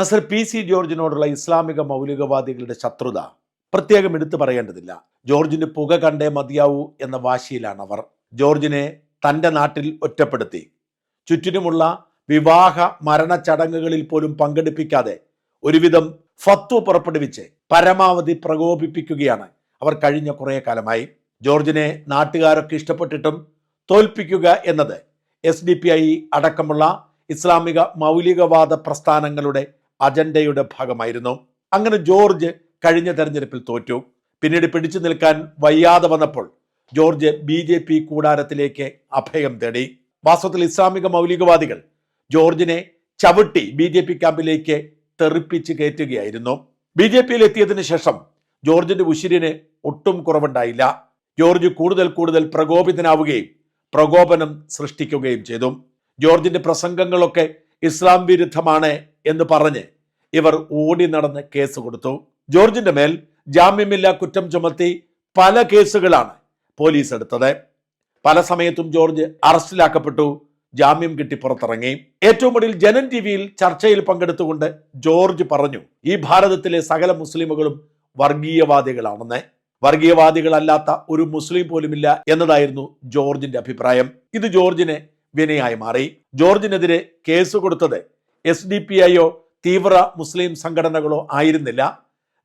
Nasar P C ജോർജിനോടുള്ള ഇസ്ലാമിക മൗലികവാദികളുടെ ശത്രുത പ്രത്യേകം എടുത്തു പറയേണ്ടതില്ല. ജോർജിന് പുക കണ്ടേ മതിയാവൂ എന്ന വാശിയിലാണ് അവർ ജോർജിനെ തന്റെ നാട്ടിൽ ഒറ്റപ്പെടുത്തി. ചുറ്റിനുമുള്ള വിവാഹ മരണ ചടങ്ങുകളിൽ പോലും പങ്കെടുപ്പിക്കാതെ ഒരുവിധം ഫത്വ പുറപ്പെടുവിച്ച് പരമാവധി പ്രകോപിപ്പിക്കുകയാണ് അവർ കഴിഞ്ഞ കുറേ കാലമായി. ജോർജിനെ നാട്ടുകാരൊക്കെ ഇഷ്ടപ്പെട്ടിട്ടും തോൽപ്പിക്കുക എന്നത് എസ് ഡി പി ഐ അടക്കമുള്ള ഇസ്ലാമിക മൗലികവാദ പ്രസ്ഥാനങ്ങളുടെ അജണ്ടയുടെ ഭാഗമായിരുന്നു. അങ്ങനെ ജോർജ് കഴിഞ്ഞ തെരഞ്ഞെടുപ്പിൽ തോറ്റു. പിന്നീട് പിടിച്ചു നിൽക്കാൻ വയ്യാതെ വന്നപ്പോൾ ജോർജ് ബി ജെ പി കൂടാരത്തിലേക്ക് അഭയം തേടി. വാസ്തവത്തിൽ ഇസ്ലാമിക മൗലികവാദികൾ ജോർജിനെ ചവിട്ടി ബി ജെ പി ക്യാമ്പിലേക്ക് തെറിപ്പിച്ച് കയറ്റുകയായിരുന്നു. ബി ജെ പിയിൽ എത്തിയതിനു ശേഷം ജോർജിന്റെ ഉശിരിന് ഒട്ടും കുറവുണ്ടായില്ല. ജോർജ് കൂടുതൽ കൂടുതൽ പ്രകോപിതനാവുകയും പ്രകോപനം സൃഷ്ടിക്കുകയും ചെയ്തു. ജോർജിന്റെ പ്രസംഗങ്ങളൊക്കെ ഇസ്ലാം വിരുദ്ധമാണ് എന്ന് പറഞ്ഞ് ഇവർ ഓടി നടന്ന് കേസ് കൊടുത്തു. ജോർജിന്റെ മേൽ ജാമ്യമില്ലാ കുറ്റം ചുമത്തി പല കേസുകളാണ് പോലീസ് എടുത്തത്. പല സമയത്തും ജോർജ് അറസ്റ്റിലാക്കപ്പെട്ടു ജാമ്യം കിട്ടി പുറത്തിറങ്ങി. ഏറ്റവും ഒടുവിൽ ജനൻ ടിവിയിൽ ചർച്ചയിൽ പങ്കെടുത്തുകൊണ്ട് ജോർജ് പറഞ്ഞു ഈ ഭാരതത്തിലെ സകല മുസ്ലിമുകളും വർഗീയവാദികളാണെന്ന്. വർഗീയവാദികളല്ലാത്ത ഒരു മുസ്ലിം പോലുമില്ല എന്നതായിരുന്നു ജോർജിന്റെ അഭിപ്രായം. ഇത് ജോർജിനെ വിനയായി മാറി. ജോർജിനെതിരെ കേസ് കൊടുത്തത് എസ് ഡി പി ഐയോ തീവ്ര മുസ്ലിം സംഘടനകളോ ആയിരുന്നില്ല.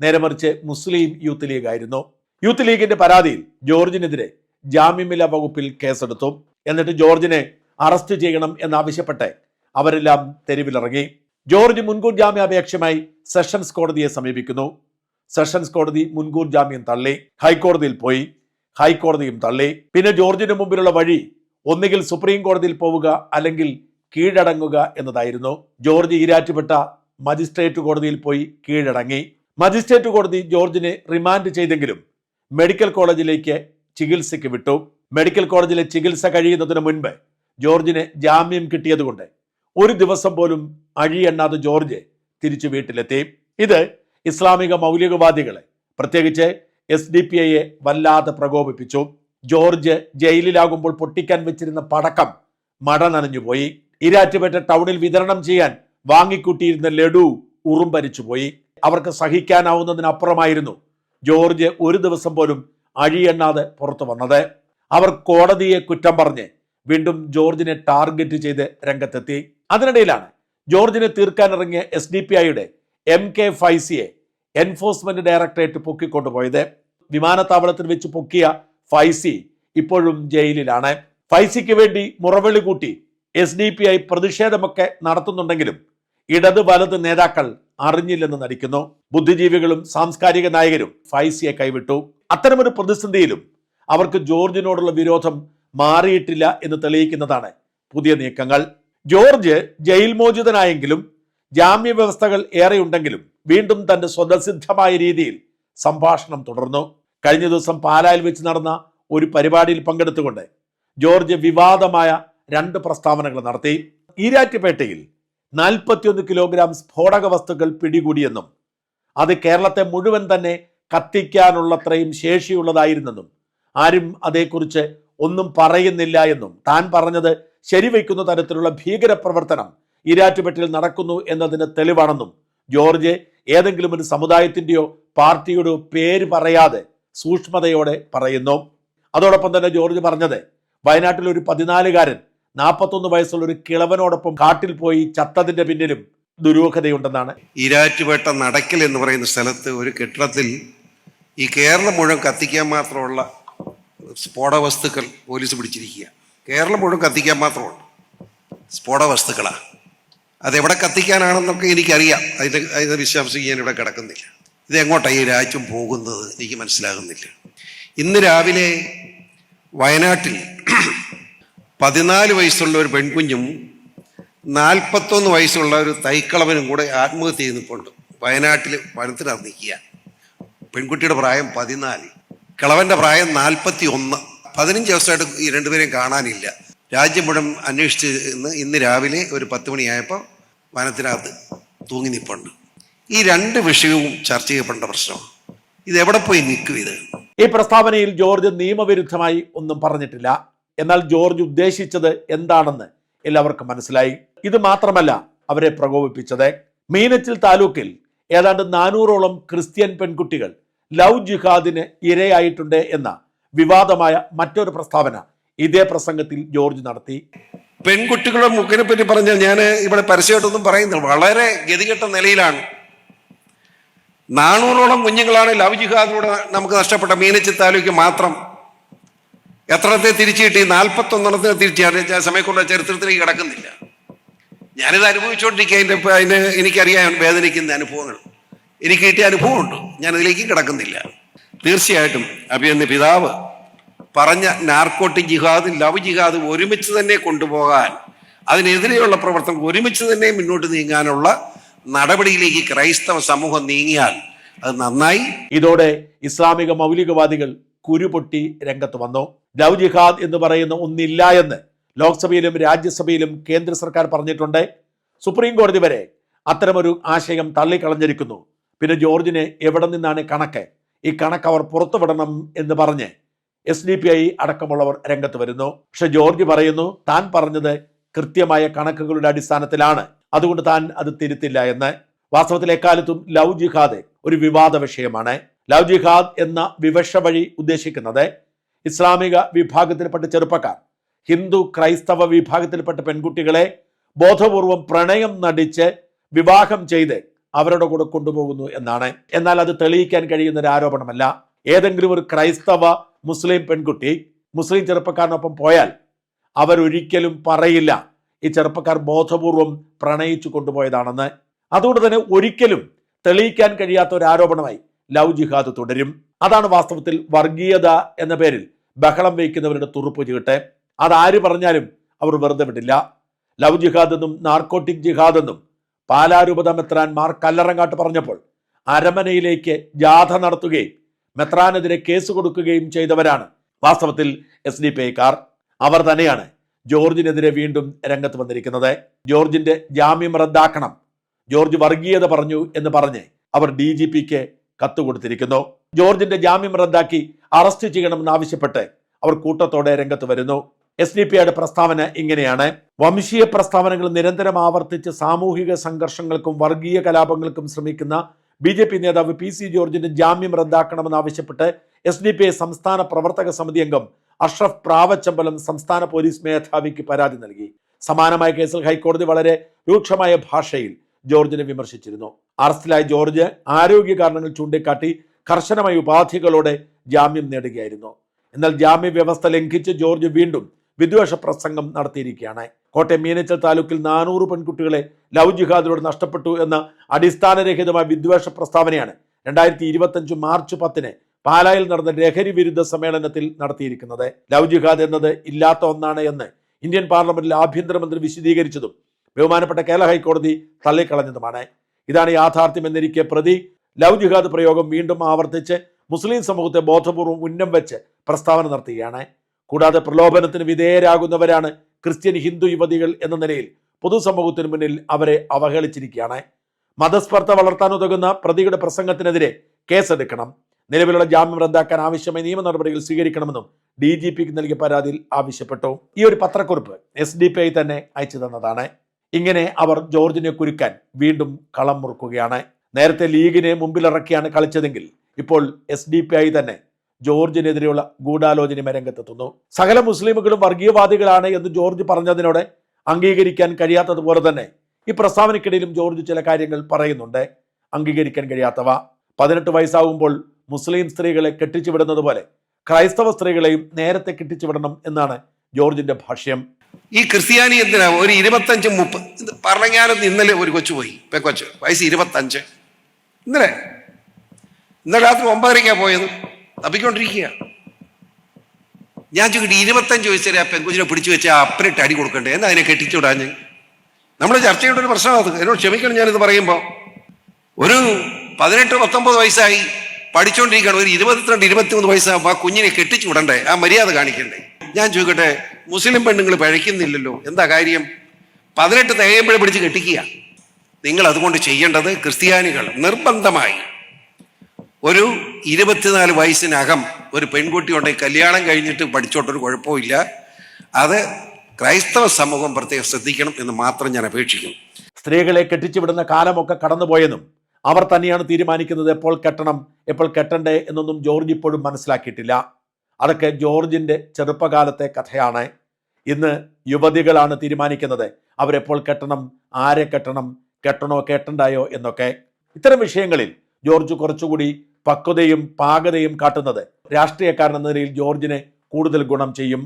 നേരെ മറിച്ച് മുസ്ലിം യൂത്ത് ലീഗ് ആയിരുന്നു. യൂത്ത് ലീഗിന്റെ പരാതിയിൽ ജോർജിനെതിരെ ജാമ്യമില വകുപ്പിൽ കേസെടുത്തു. എന്നിട്ട് ജോർജിനെ അറസ്റ്റ് ചെയ്യണം എന്നാവശ്യപ്പെട്ട് അവരെല്ലാം തെരുവിലിറങ്ങി. ജോർജ് മുൻകൂർ ജാമ്യാപേക്ഷയുമായി സെഷൻസ് കോടതിയെ സമീപിക്കുന്നു. സെഷൻസ് കോടതി മുൻകൂർ ജാമ്യം തള്ളി. ഹൈക്കോടതിയിൽ പോയി. ഹൈക്കോടതിയും തള്ളി. പിന്നെ ജോർജിന് മുമ്പിലുള്ള വഴി ഒന്നുകിൽ സുപ്രീം കോടതിയിൽ പോവുക അല്ലെങ്കിൽ കീഴടങ്ങുക എന്നതായിരുന്നു. ജോർജ് ഈരാറ്റുപെട്ട മജിസ്ട്രേറ്റ് കോടതിയിൽ പോയി കീഴടങ്ങി. മജിസ്ട്രേറ്റ് കോടതി ജോർജിനെ റിമാൻഡ് ചെയ്തെങ്കിലും മെഡിക്കൽ കോളേജിലേക്ക് ചികിത്സയ്ക്ക് വിട്ടു. മെഡിക്കൽ കോളേജിലെ ചികിത്സ കഴിയുന്നതിന് മുൻപ് ജോർജിന് ജാമ്യം കിട്ടിയതുകൊണ്ട് ഒരു ദിവസം പോലും അഴിയെണ്ണാതെ ജോർജ് തിരിച്ചു വീട്ടിലെത്തി. ഇത് ഇസ്ലാമിക മൗലികവാദികളെ പ്രത്യേകിച്ച് എസ് ഡി പി ഐയെ വല്ലാതെ പ്രകോപിപ്പിച്ചു. ജോർജ് ജയിലിലാകുമ്പോൾ പൊട്ടിക്കാൻ വെച്ചിരുന്ന പടക്കം മട നനഞ്ഞുപോയി ഇരാറ്റുപേട്ട ടൗണിൽ വിതരണം ചെയ്യാൻ വാങ്ങിക്കൂട്ടിയിരുന്ന ലഡു ഉറുമ്പരിച്ചുപോയി അവർക്ക് സഹിക്കാനാവുന്നതിനപ്പുറമായിരുന്നു ജോർജ് ഒരു ദിവസം പോലും അഴിയെണ്ണാതെ പുറത്തു വന്നത്. അവർ കോടതിയെ കുറ്റം പറഞ്ഞ് വീണ്ടും ജോർജിനെ ടാർഗറ്റ് ചെയ്ത് രംഗത്തെത്തി. അതിനിടയിലാണ് ജോർജിനെ തീർക്കാനിറങ്ങിയ എസ് ഡി പി ഐയുടെ എം കെ ഫൈസിയെ എൻഫോഴ്സ്മെന്റ് ഡയറക്ടറേറ്റ് പൊക്കിക്കൊണ്ടുപോയത്. വിമാനത്താവളത്തിൽ വെച്ച് പൊക്കിയ ഫൈസി ഇപ്പോഴും ജയിലിലാണ്. ഫൈസിക്ക് വേണ്ടി മുറവിളി കൂട്ടി എസ് ഡി പി ഐ പ്രതിഷേധമൊക്കെ നടത്തുന്നുണ്ടെങ്കിലും ഇടത് വലത് നേതാക്കൾ അറിഞ്ഞില്ലെന്ന് നടിക്കുന്നു. ബുദ്ധിജീവികളും സാംസ്കാരിക നായകരും ഫൈസിയെ കൈവിട്ടു. അത്തരമൊരു പ്രതിസന്ധിയിലും അവർക്ക് ജോർജിനോടുള്ള വിരോധം മാറിയിട്ടില്ല എന്ന് തെളിയിക്കുന്നതാണ് പുതിയ നീക്കങ്ങൾ. ജോർജ് ജയിൽ മോചിതനായെങ്കിലും ജാമ്യ വ്യവസ്ഥകൾ ഏറെയുണ്ടെങ്കിലും വീണ്ടും തന്റെ സ്വതസിദ്ധമായ രീതിയിൽ സംഭാഷണം തുടർന്നു. കഴിഞ്ഞ ദിവസം പാലായിൽ വെച്ച് നടന്ന ഒരു പരിപാടിയിൽ പങ്കെടുത്തുകൊണ്ട് ജോർജ് വിവാദമായ രണ്ട് പ്രസ്താവനകൾ നടത്തി. ഈരാറ്റുപേട്ടയിൽ നാൽപ്പത്തിയൊന്ന് കിലോഗ്രാം സ്ഫോടക വസ്തുക്കൾ പിടികൂടിയെന്നും അത് കേരളത്തെ മുഴുവൻ തന്നെ കത്തിക്കാനുള്ളത്രയും ശേഷിയുള്ളതായിരുന്നെന്നും ആരും അതേക്കുറിച്ച് ഒന്നും പറയുന്നില്ല എന്നും താൻ പറഞ്ഞത് ശരിവയ്ക്കുന്ന തരത്തിലുള്ള ഭീകരപ്രവർത്തനം ഈരാറ്റുപേട്ടയിൽ നടക്കുന്നു എന്നതിന് തെളിവാണെന്നും ജോർജ് ഏതെങ്കിലും ഒരു സമുദായത്തിന്റെയോ പാർട്ടിയുടെയോ പേര് പറയാതെ സൂക്ഷ്മതയോടെ പറയുന്നു. അതോടൊപ്പം തന്നെ ജോർജ് പറഞ്ഞത് വയനാട്ടിൽ ഒരു പതിനാലുകാരൻ നാൽപ്പത്തൊന്ന് വയസ്സുള്ള ഒരു കിളവനോടൊപ്പം കാട്ടിൽ പോയി ചത്തതിന്റെ പിന്നിലും ദുരൂഹതയുണ്ടെന്നാണ്. ഈരാറ്റുപേട്ട നടക്കൽ എന്ന് പറയുന്ന സ്ഥലത്ത് ഒരു കെട്ടിടത്തിൽ ഈ കേരളം മുഴുവൻ കത്തിക്കാൻ മാത്രമുള്ള സ്ഫോടവസ്തുക്കൾ പോലീസ് പിടിച്ചിരിക്കുക. കേരളം മുഴുവൻ കത്തിക്കാൻ മാത്രമുണ്ട്. സ്ഫോടക വസ്തുക്കളാണ് അതെവിടെ കത്തിക്കാനാണെന്നൊക്കെ എനിക്കറിയാം. അതിന്റെ അതിനെ വിശ്വാസിക്ക് ഞാൻ ഇവിടെ കിടക്കുന്നില്ല. ഇത് എങ്ങോട്ടാണ് ഈ രാജ്യം പോകുന്നത്? എനിക്ക് മനസ്സിലാകുന്നില്ല. ഇന്ന് രാവിലെ വയനാട്ടിൽ പതിനാല് വയസ്സുള്ള ഒരു പെൺകുഞ്ഞും നാൽപ്പത്തൊന്ന് വയസ്സുള്ള ഒരു തൈക്കളവനും കൂടെ ആത്മഹത്യ ചെയ്ത് വയനാട്ടിൽ വനത്തിനകത്ത് നിൽക്കുക പെൺകുട്ടിയുടെ പ്രായം പതിനാല്. കിളവന്റെ പ്രായം നാൽപ്പത്തി ഒന്ന് പതിനഞ്ച് ദിവസമായിട്ട് ഈ രണ്ടുപേരെയും കാണാനില്ല. രാജ്യം മുഴുവൻ അന്വേഷിച്ച് ഇന്ന് ഇന്ന് രാവിലെ ഒരു പത്ത് മണിയായപ്പോൾ വനത്തിനകത്ത് തൂങ്ങി നിൽപ്പുണ്ട് ഈ രണ്ട് വിഷയവും ചർച്ച ചെയ്യപ്പെടേണ്ട പ്രശ്നമാണ്. ഇത് എവിടെ പോയി നിൽക്കും ഇത്? ഈ പ്രസ്താവനയിൽ ജോർജ് നിയമവിരുദ്ധമായി ഒന്നും പറഞ്ഞിട്ടില്ല. എന്നാൽ ജോർജ് ഉദ്ദേശിച്ചത് എന്താണെന്ന് എല്ലാവർക്കും മനസ്സിലായി. ഇത് മാത്രമല്ല അവരെ പ്രകോപിപ്പിച്ചത്. മീനച്ചിൽ താലൂക്കിൽ ഏതാണ്ട് നാനൂറോളം ക്രിസ്ത്യൻ പെൺകുട്ടികൾ ലവ് ജിഹാദിന് ഇരയായിട്ടുണ്ട് എന്ന വിവാദമായ മറ്റൊരു പ്രസ്താവന ഇതേ പ്രസംഗത്തിൽ ജോർജ് നടത്തി. പെൺകുട്ടികളുടെ മുക്കിനെ പറ്റി പറഞ്ഞാൽ ഞാൻ ഇവിടെ പരസ്യമായിട്ടൊന്നും പറയുന്നില്ല. വളരെ ഗതികെട്ട നിലയിലാണ്. നാനൂറോളം കുഞ്ഞുങ്ങളാണ് ലവ് ജിഹാദിലൂടെ നമുക്ക് നഷ്ടപ്പെട്ട മീനച്ചിൽ താലൂക്ക് മാത്രം. എത്രത്തെ തിരിച്ചു കിട്ടി? നാൽപ്പത്തൊന്നെണ്ണത്തിന് തിരിച്ചു. സമയക്കുള്ള ചരിത്രത്തിലേക്ക് കിടക്കുന്നില്ല. ഞാനിത് അനുഭവിച്ചുകൊണ്ടിരിക്കുക അതിന്റെ അതിന് എനിക്കറിയാം വേദനിക്കുന്ന അനുഭവങ്ങൾ. എനിക്ക് കിട്ടിയ അനുഭവമുണ്ട്. ഞാനതിലേക്ക് കിടക്കുന്നില്ല. തീർച്ചയായിട്ടും അഭിയന്ന് പിതാവ് പറഞ്ഞ നാർക്കോട്ടിക് ജിഹാദ് ലവ് ജിഹാദ് ഒരുമിച്ച് തന്നെ കൊണ്ടുപോകാൻ അതിനെതിരെയുള്ള പ്രവർത്തനം ഒരുമിച്ച് തന്നെ മുന്നോട്ട് നീങ്ങാനുള്ള നടപടിയിലേക്ക് ക്രൈസ്തവ സമൂഹം നീങ്ങിയാൽ അത് നന്നായി. ഇതോടെ ഇസ്ലാമിക മൗലികവാദികൾ കുരുപൊട്ടി രംഗത്ത് വന്നു. ലവ് ജിഹാദ് എന്ന് പറയുന്ന ഒന്നില്ല എന്ന് ലോക്സഭയിലും രാജ്യസഭയിലും കേന്ദ്ര സർക്കാർ പറഞ്ഞിട്ടുണ്ട്. സുപ്രീം കോടതി വരെ അത്തരമൊരു ആശയം തള്ളിക്കളഞ്ഞിരിക്കുന്നു. പിന്നെ ജോർജിന് എവിടെ നിന്നാണ് കണക്ക്? ഈ കണക്ക് അവർ പുറത്തുവിടണം എന്ന് പറഞ്ഞ് എസ് ഡി പി ഐ അടക്കമുള്ളവർ രംഗത്ത് വരുന്നു. പക്ഷെ ജോർജ് പറയുന്നു താൻ പറഞ്ഞത് കൃത്യമായ കണക്കുകളുടെ അടിസ്ഥാനത്തിലാണ്. അതുകൊണ്ട് താൻ അത് തിരുത്തില്ല എന്ന്. വാസ്തവത്തിൽ എക്കാലത്തും ലവ് ജിഹാദ് ഒരു വിവാദ വിഷയമാണ്. ലവ് ജിഹാദ് എന്ന വിവക്ഷ വഴി ഉദ്ദേശിക്കുന്നത് ഇസ്ലാമിക വിഭാഗത്തിൽപ്പെട്ട ചെറുപ്പക്കാർ ഹിന്ദു ക്രൈസ്തവ വിഭാഗത്തിൽപ്പെട്ട പെൺകുട്ടികളെ ബോധപൂർവം പ്രണയം നടിച്ച് വിവാഹം ചെയ്ത് അവരുടെ കൂടെ കൊണ്ടുപോകുന്നു എന്നാണ്. എന്നാൽ അത് തെളിയിക്കാൻ കഴിയുന്ന ഒരു ആരോപണമല്ല. ഏതെങ്കിലും ഒരു ക്രൈസ്തവ മുസ്ലിം പെൺകുട്ടി മുസ്ലിം ചെറുപ്പക്കാരനൊപ്പം പോയാൽ അവരൊരിക്കലും പറയില്ല ഈ ചെറുപ്പക്കാർ ബോധപൂർവം പ്രണയിച്ചു കൊണ്ടുപോയതാണെന്ന്. അതുകൊണ്ട് തന്നെ ഒരിക്കലും തെളിയിക്കാൻ കഴിയാത്ത ഒരു ആരോപണമായി ലവ് ജിഹാദ് തുടരും. അതാണ് വാസ്തവത്തിൽ വർഗീയത എന്ന പേരിൽ ബഹളം വയ്ക്കുന്നവരുടെ തുറുപ്പ് ചീട്ടെ അതാര് പറഞ്ഞാലും അവർ വെറുതെ വിടില്ല. ലവ് ജിഹാദ് എന്നും നാർക്കോട്ടിക് ജിഹാദ് എന്നും പാലാരൂപത മെത്രാൻ മാർ കല്ലറങ്ങാട്ട് പറഞ്ഞപ്പോൾ അരമനയിലേക്ക് ജാഥ നടത്തുകയും മെത്രാനെതിരെ കേസ് കൊടുക്കുകയും ചെയ്തവരാണ് വാസ്തവത്തിൽ എസ് ഡി പി ഐക്കാർ. അവർ തന്നെയാണ് ജോർജിനെതിരെ വീണ്ടും രംഗത്ത് വന്നിരിക്കുന്നത്. ജോർജിന്റെ ജാമ്യം റദ്ദാക്കണം. ജോർജ് വർഗീയത പറഞ്ഞു എന്ന് പറഞ്ഞ് അവർ ഡി ജി പിക്ക് കത്ത് കൊടുത്തിരിക്കുന്നു ജോർജിന്റെ ജാമ്യം റദ്ദാക്കി അറസ്റ്റ് ചെയ്യണമെന്ന് ആവശ്യപ്പെട്ട് അവർ കൂട്ടത്തോടെ രംഗത്ത് വരുന്നു. എസ് ഡി പിയുടെ പ്രസ്താവന ഇങ്ങനെയാണ്. വംശീയ പ്രസ്താവനകൾ നിരന്തരം ആവർത്തിച്ച് സാമൂഹിക സംഘർഷങ്ങൾക്കും വർഗീയ കലാപങ്ങൾക്കും ശ്രമിക്കുന്ന ബി ജെ പി നേതാവ് പി സി ജോർജിന്റെ ജാമ്യം റദ്ദാക്കണമെന്നാവശ്യപ്പെട്ട് എസ് ഡി പി സംസ്ഥാന പ്രവർത്തക സമിതി അംഗം അഷ്റഫ് പ്രാവച്ചമ്പലം സംസ്ഥാന പോലീസ് മേധാവിക്ക് പരാതി നൽകി. സമാനമായ കേസിൽ ഹൈക്കോടതി വളരെ രൂക്ഷമായ ഭാഷയിൽ ജോർജിനെ വിമർശിച്ചിരുന്നു. അറസ്റ്റിലായ ജോർജ് ആരോഗ്യ കാരണങ്ങൾ ചൂണ്ടിക്കാട്ടി കർശനമായ ഉപാധികളോടെ ജാമ്യം നേടുകയായിരുന്നു. എന്നാൽ ജാമ്യ വ്യവസ്ഥ ലംഘിച്ച് ജോർജ് വീണ്ടും വിദ്വേഷ പ്രസംഗം നടത്തിയിരിക്കുകയാണ്. കോട്ടയം മീനച്ചൽ താലൂക്കിൽ നാനൂറ് പെൺകുട്ടികളെ ലവ് ജിഹാദിലൂടെ നഷ്ടപ്പെട്ടു എന്ന അടിസ്ഥാനരഹിതമായ വിദ്വേഷ പ്രസ്താവനയാണ് രണ്ടായിരത്തി ഇരുപത്തഞ്ച് മാർച്ച് പത്തിന് പാലായിൽ നടന്ന ലഹരി വിരുദ്ധ സമ്മേളനത്തിൽ നടത്തിയിരിക്കുന്നത്. ലവ് ജിഹാദ് എന്നത് ഇല്ലാത്ത ഒന്നാണ് എന്ന് ഇന്ത്യൻ പാർലമെന്റിൽ ആഭ്യന്തരമന്ത്രി വിശദീകരിച്ചതും ബഹുമാനപ്പെട്ട കേരള ഹൈക്കോടതി തള്ളിക്കളഞ്ഞതുമാണ്. ഇതാണ് യാഥാർത്ഥ്യം എന്നിരിക്കെ പ്രതി. ലവ് ജിഹാദ് പ്രയോഗം വീണ്ടും ആവർത്തിച്ച് മുസ്ലിം സമൂഹത്തെ ബോധപൂർവം ഉന്നം വെച്ച് പ്രസ്താവന നടത്തുകയാണ്. കൂടാതെ പ്രലോഭനത്തിന് വിധേയരാകുന്നവരാണ് ക്രിസ്ത്യൻ ഹിന്ദു യുവതികൾ എന്ന നിലയിൽ പൊതുസമൂഹത്തിന് മുന്നിൽ അവരെ അവഹേളിച്ചിരിക്കുകയാണ്. മതസ്പർദ്ധ വളർത്താൻ ഉതകുന്ന പ്രതിയുടെ പ്രസംഗത്തിനെതിരെ കേസെടുക്കണം. നിലവിലുള്ള ജാമ്യം റദ്ദാക്കാൻ ആവശ്യമായ നിയമ നടപടികൾ സ്വീകരിക്കണമെന്നും ഡി ജി പിക്ക് നൽകിയ പരാതിയിൽ ആവശ്യപ്പെട്ടു. ഈ ഒരു പത്രക്കുറിപ്പ് എസ് ഡി പി ഐ തന്നെ അയച്ചു തന്നതാണ്. ഇങ്ങനെ അവർ ജോർജിനെ കുരുക്കാൻ വീണ്ടും കളം മുറുക്കുകയാണ്. നേരത്തെ ലീഗിനെ മുമ്പിലിറക്കിയാണ് കളിച്ചതെങ്കിൽ ഇപ്പോൾ എസ് ഡി പി ആയി തന്നെ ജോർജിനെതിരെയുള്ള ഗൂഢാലോചന രംഗത്തെത്തുന്നു. സകല മുസ്ലിമുകളും വർഗീയവാദികളാണ് എന്ന് ജോർജ് പറഞ്ഞതിനോട് അംഗീകരിക്കാൻ കഴിയാത്തതുപോലെ തന്നെ ഈ പ്രസ്താവനയ്ക്കിടയിലും ജോർജ് ചില കാര്യങ്ങൾ പറയുന്നുണ്ട്. അംഗീകരിക്കാൻ കഴിയാത്തവ. പതിനെട്ട് വയസ്സാകുമ്പോൾ മുസ്ലിം സ്ത്രീകളെ കെട്ടിച്ചുവിടുന്നത് പോലെ ക്രൈസ്തവ സ്ത്രീകളെയും നേരത്തെ കെട്ടിച്ചുവിടണം എന്നാണ് ജോർജിന്റെ ഭാഷ്യം. ഈ ക്രിസ്ത്യാനി എന്തിനാ? ഒരു ഇരുപത്തഞ്ച് മുപ്പത് ഇത് പറഞ്ഞാലും ഇന്നലെ ഒരു കൊച്ചു പോയി. പെക്കൊച്ച് വയസ്സ് ഇരുപത്തഞ്ച്. ഇന്നലെ. ഇന്നലെ രാത്രി ഒമ്പതരയ്ക്കാ പോയത്. തപ്പിക്കൊണ്ടിരിക്കുക ഞാൻ ചോദിക്കട്ടെ ഇരുപത്തഞ്ച് വയസ്സുവരെ ആ പെൺകുച്ചിനെ പിടിച്ചു വെച്ച് ആ അപ്പനിട്ട് അടി കൊടുക്കണ്ടേ? എന്നാ അതിനെ കെട്ടിച്ചുവിടാഞ്ഞ് നമ്മൾ ചർച്ച ചെയ്യേണ്ട ഒരു പ്രശ്നമാണ് എന്നോട് ക്ഷമിക്കണം ഞാനിത് പറയുമ്പോൾ ഒരു പതിനെട്ട് പത്തൊമ്പത് വയസ്സായി പഠിച്ചുകൊണ്ടിരിക്കുകയാണ് ഒരു ഇരുപത്തിരണ്ട് ഇരുപത്തിമൂന്ന് വയസ്സാകുമ്പോൾ ആ കുഞ്ഞിനെ കെട്ടിച്ചു വിടണ്ടേ ആ മര്യാദ കാണിക്കണ്ടേ? ഞാൻ ചോദിക്കട്ടെ മുസ്ലിം പെണ്ണുങ്ങൾ പഴയ്ക്കുന്നില്ലല്ലോ. എന്താ കാര്യം? പതിനെട്ട് തികയുമ്പോഴേ പിടിച്ച് കെട്ടിക്കുക. നിങ്ങൾ അതുകൊണ്ട് ചെയ്യേണ്ടത് ക്രിസ്ത്യാനികൾ നിർബന്ധമായി ഒരു ഇരുപത്തിനാല് വയസ്സിനകം ഒരു പെൺകുട്ടി ഉണ്ടെങ്കിൽ കല്യാണം കഴിഞ്ഞിട്ട് പഠിച്ചോട്ടൊരു കുഴപ്പമില്ല. അത് ക്രൈസ്തവ സമൂഹം പ്രത്യേകം ശ്രദ്ധിക്കണം എന്ന് മാത്രം ഞാൻ അപേക്ഷിക്കുന്നു. സ്ത്രീകളെ കെട്ടിച്ചുവിടുന്ന കാലമൊക്കെ കടന്നുപോയെന്നും അവർ തന്നെയാണ് തീരുമാനിക്കുന്നത് എപ്പോൾ കെട്ടണം എപ്പോൾ കെട്ടണ്ടേ എന്നൊന്നും ജോർജ് ഇപ്പോഴും മനസ്സിലാക്കിയിട്ടില്ല. അതൊക്കെ ജോർജിന്റെ ചെറുപ്പകാലത്തെ കഥയാണ്. ഇന്ന് യുവതികളാണ് തീരുമാനിക്കുന്നത്. അവരെപ്പോൾ കെട്ടണം ആരെ കെട്ടണം കെട്ടണോ കേട്ടണ്ടായോ എന്നൊക്കെ. ഇത്തരം വിഷയങ്ങളിൽ ജോർജ് കുറച്ചുകൂടി പക്വതയും പാകതയും കാട്ടുന്നത് രാഷ്ട്രീയക്കാരൻ എന്ന നിലയിൽ ജോർജിനെ കൂടുതൽ ഗുണം ചെയ്യും.